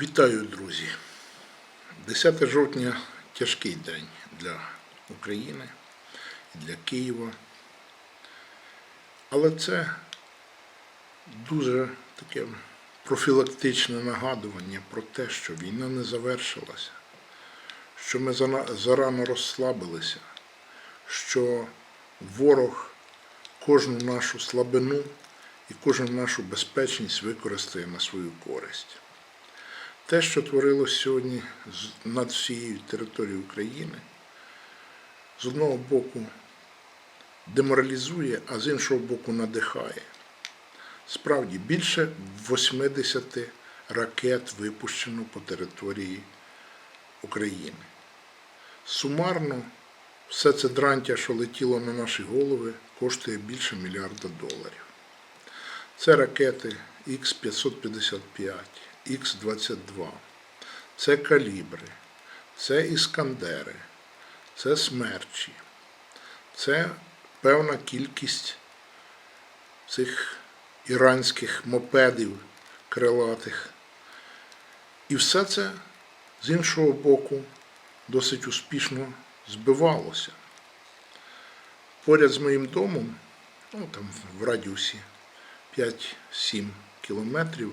Вітаю, друзі! 10 жовтня тяжкий день для України для Києва. Але це дуже таке профілактичне нагадування про те, що війна не завершилася, що ми зарано розслабилися, що ворог кожну нашу слабину і кожну нашу безпечність використає на свою користь. Те, що творилось сьогодні над всією територією України, з одного боку деморалізує, а з іншого боку надихає. Справді, більше 80 ракет випущено по території України. Сумарно, все це дрантя, що летіло на наші голови, коштує більше мільярда доларів. Це ракети Х-555, Х-22, це калібри, це іскандери, це смерчі, це певна кількість цих іранських мопедів крилатих. І все це з іншого боку досить успішно збивалося. Поряд з моїм домом, ну там в радіусі 5-7 кілометрів,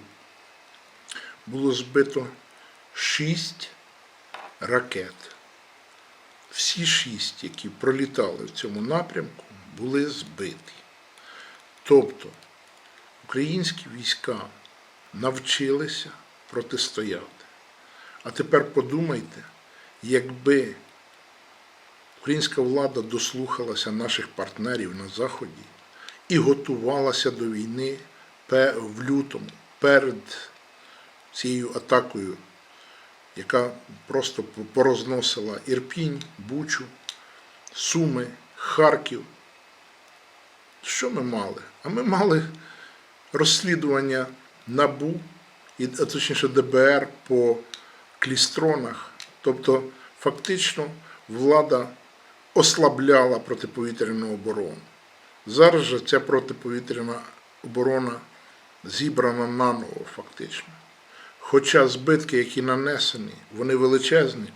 було збито 6 ракет. Всі шість, які пролітали в цьому напрямку, були збиті. Тобто українські війська навчилися протистояти. А тепер подумайте, якби українська влада дослухалася наших партнерів на Заході і готувалася до війни в лютому перед цією атакою, яка просто порозносила Ірпінь, Бучу, Суми, Харків. Що ми мали? А ми мали розслідування НАБУ, а точніше ДБР по клістронах. Тобто, фактично, влада ослабляла протиповітряну оборону. Зараз же ця протиповітряна оборона зібрана наново, фактично. Хоча збитки, які нанесені, вони величезні,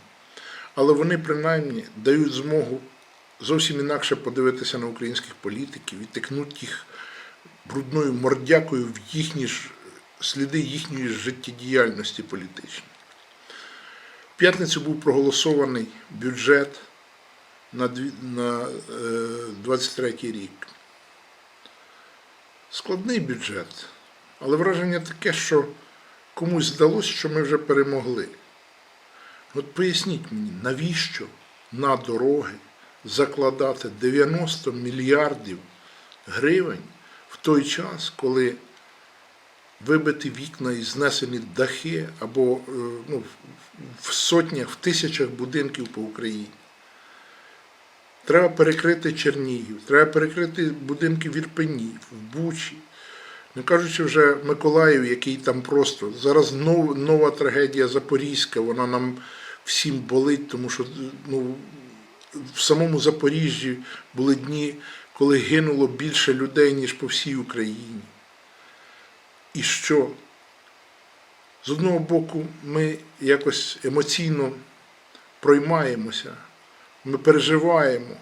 але вони принаймні дають змогу зовсім інакше подивитися на українських політиків і тикнути їх брудною мордякою в їхні ж сліди їхньої життєдіяльності політичної. В п'ятницю був проголосований бюджет на дві- е, 23 рік. Складний бюджет, але враження таке, що комусь здалося, що ми вже перемогли. От поясніть мені, навіщо на дороги закладати 90 мільярдів гривень в той час, коли вибиті вікна і знесені дахи або е, ну, в сотнях, в тисячах будинків по Україні. Треба перекрити Чернігів, треба перекрити будинки в Ірпені, в Бучі. Не кажучи вже Миколаїв, який там просто. Зараз нов, нова трагедія Запорізька, вона нам всім болить, тому що ну, в самому Запоріжжі були дні, коли гинуло більше людей, ніж по всій Україні. І що? З одного боку, ми якось емоційно проймаємося, ми переживаємо,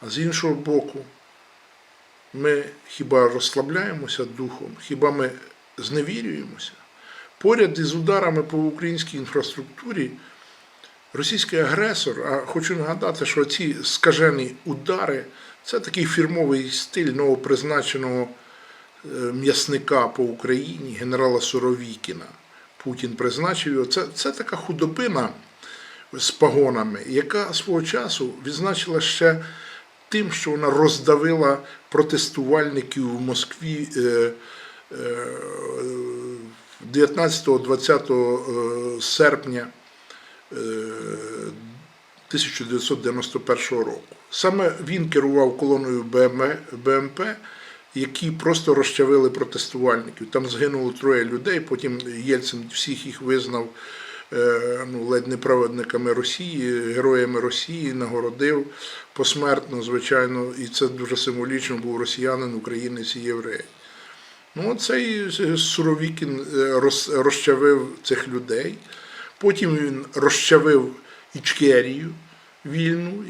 а з іншого боку, ми хіба розслабляємося духом, хіба ми зневірюємося? Поряд із ударами по українській інфраструктурі російський агресор, а хочу нагадати, що ці скажені удари це такий фірмовий стиль новопризначеного е, м'ясника по Україні, генерала Суровікіна. Путін призначив його. Це, це така худобина з погонами, яка свого часу відзначила ще тим, що вона роздавила протестувальників в Москві е, е, 19-20 серпня е, 1991 року. Саме він керував колоною БМП, які просто розчавили протестувальників. Там згинуло троє людей, потім Єльцин всіх їх визнав е, ну, ледь не праведниками Росії, героями Росії, нагородив посмертно, звичайно, і це дуже символічно був росіянин, українець і єврей. Ну, цей Суровікін е, розчавив цих людей. Потім він розчавив Ічкерію вільну.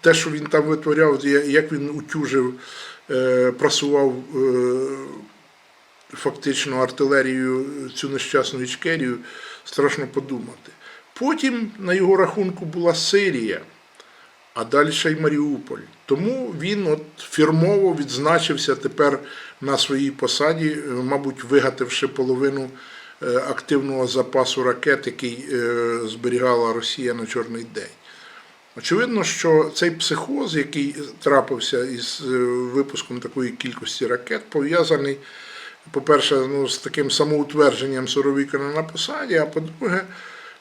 Те, що він там витворяв, як він утюжив, е, прасував е, фактично артилерію цю нещасну Ічкерію, страшно подумати. Потім на його рахунку була Сирія, а далі й Маріуполь. Тому він от фірмово відзначився тепер на своїй посаді, мабуть, вигативши половину е, активного запасу ракет, який е, зберігала Росія на Чорний день. Очевидно, що цей психоз, який трапився із е, випуском такої кількості ракет, пов'язаний, по-перше, ну, з таким самоутвердженням Суровікина на посаді, а по-друге,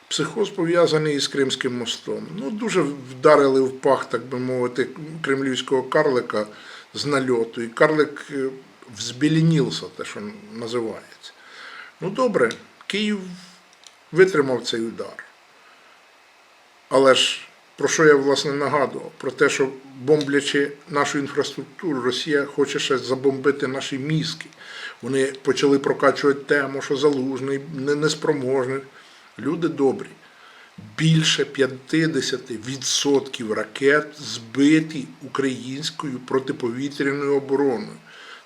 психоз пов'язаний із Кримським мостом. Ну, дуже вдарили в пах, так би мовити, кремлівського карлика з нальоту. І карлик е, взбілінівся, те, що називається. Ну, добре, Київ витримав цей удар. Але ж про що я власне нагадував? Про те, що бомблячи нашу інфраструктуру, Росія хоче ще забомбити наші мізки. Вони почали прокачувати тему, що залужний, не- неспроможний. Люди добрі. Більше 50% ракет збиті українською протиповітряною обороною.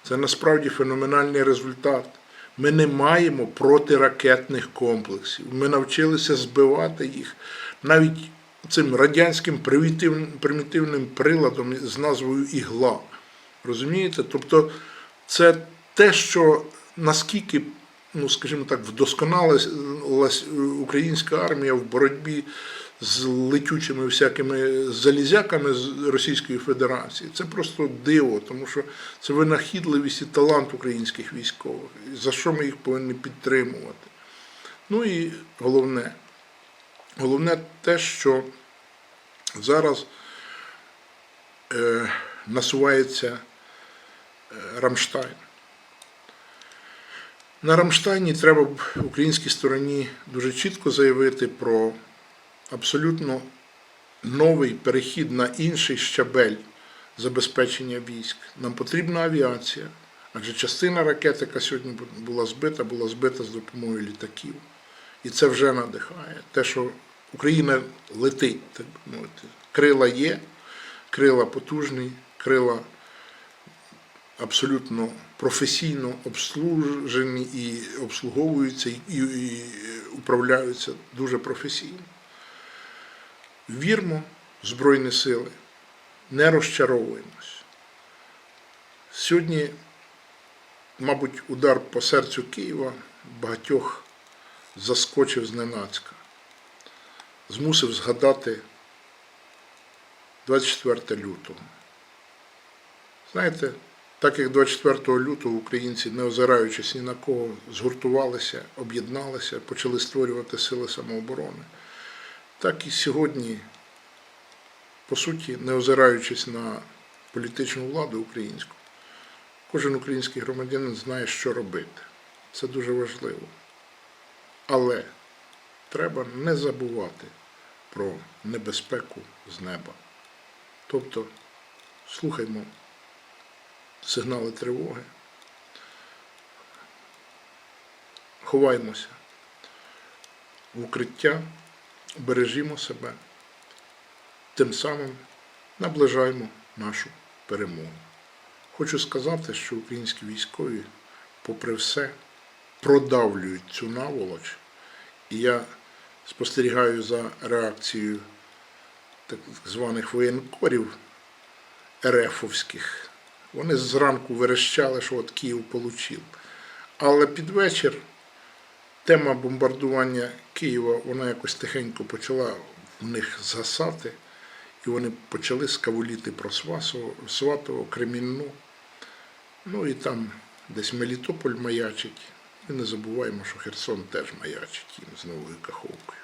Це насправді феноменальний результат. Ми не маємо протиракетних комплексів. Ми навчилися збивати їх навіть цим радянським примітивним, приладом з назвою ігла. Розумієте? Тобто це те, що наскільки, ну скажімо так, вдосконалилась українська армія в боротьбі з летючими всякими залізяками з Російської Федерації. Це просто диво, тому що це винахідливість і талант українських військових, за що ми їх повинні підтримувати. Ну і головне, головне те, що зараз е, насувається е, Рамштайн. На Рамштайні треба б українській стороні дуже чітко заявити про абсолютно новий перехід на інший щабель забезпечення військ. Нам потрібна авіація, адже частина ракет, яка сьогодні була збита, була збита з допомогою літаків. І це вже надихає. Те, що Україна летить, так мовити. Крила є, крила потужні, крила абсолютно професійно обслужені і обслуговуються, і управляються дуже професійно. Вірмо в Збройні сили, не розчаровуємось. Сьогодні, мабуть, удар по серцю Києва багатьох заскочив зненацька, змусив згадати 24 лютого. Знаєте, так як 24 лютого українці, не озираючись ні на кого, згуртувалися, об'єдналися, почали створювати сили самооборони, так і сьогодні, по суті, не озираючись на політичну владу українську, кожен український громадянин знає, що робити. Це дуже важливо. Але треба не забувати про небезпеку з неба. Тобто слухаймо сигнали тривоги, ховаймося в укриття, бережімо себе, тим самим наближаємо нашу перемогу. Хочу сказати, що українські військові, попри все, продавлюють цю наволоч, і я спостерігаю за реакцією так званих воєнкорів РФовських. Вони зранку верещали, що от Київ получив. Але під вечір тема бомбардування Києва, вона якось тихенько почала в них згасати, і вони почали скавуліти про Сватово, Кремінну. Ну і там десь Мелітополь маячить. І не забуваємо, що Херсон теж маячить їм з новою каховкою.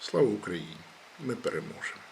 Слава Україні! Ми переможемо!